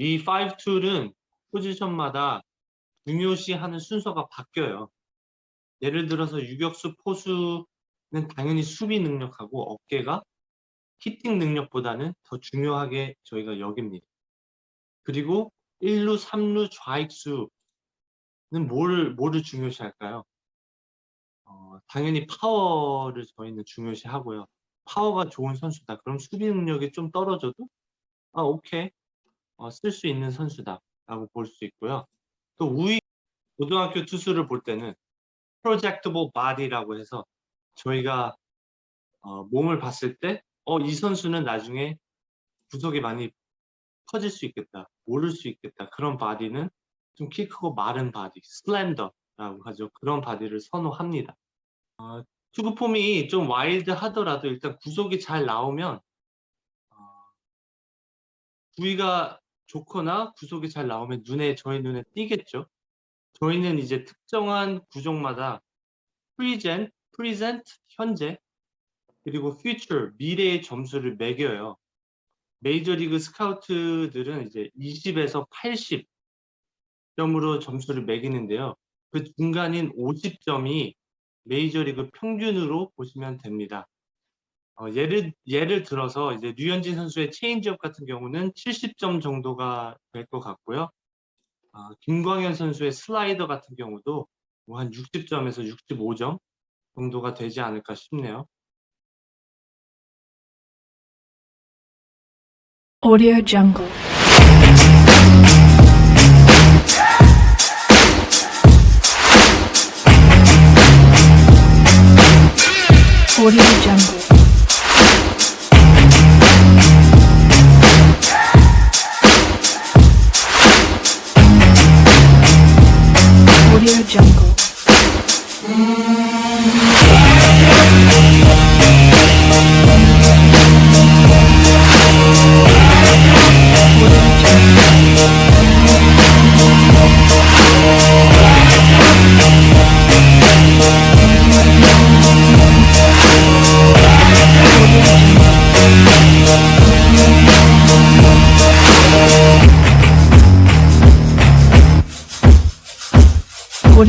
이 5툴은 포지션마다 중요시하는 순서가 바뀌어요. 예를 들어서 유격수 포수는 당연히 수비 능력하고 어깨가 히팅 능력보다는 더 중요하게 저희가 여깁니다. 그리고 1루, 3루, 좌익수는 뭘, 뭐를 중요시할까요? 어, 당연히 파워를 저희는 중요시하고요. 파워가 좋은 선수다. 그럼 수비 능력이 좀 떨어져도 아, 오케이. 어, 쓸수 있는 선수다라고 볼 수 있고요. 또 우위 고등학교 투수를 볼 때는 프로젝트able body라고 해서 저희가 어, 몸을 봤을 때 어, 이 선수는 나중에 구속이 많이 커질 수 있겠다, 오를 수 있겠다. 그런 바디는 좀 키 크고 마른 바디, 슬렌더라고 하죠. 그런 바디를 선호합니다. 어, 투구 폼이 좀 와일드 하더라도 일단 구속이 잘 나오면 어, 부위가 좋거나 구속이 잘 나오면 눈에 저희 눈에 띄겠죠. 저희는 이제 특정한 구종마다 present, present 현재 그리고 future 미래의 점수를 매겨요. 메이저리그 스카우트들은 이제 20에서 80 점으로 점수를 매기는데요. 그 중간인 50점이 메이저리그 평균으로 보시면 됩니다. 어, 예를 예를 들어서 이제 류현진 선수의 체인지업 같은 경우는 70점 정도가 될 것 같고요. 아, 김광현 선수의 슬라이더 같은 경우도 뭐 한 60점에서 65점 정도가 되지 않을까 싶네요. Jungle. Audio Jungle. Audio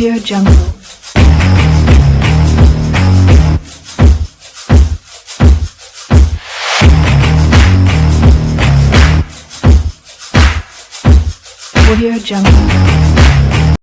Audio Jungle. pure jungle.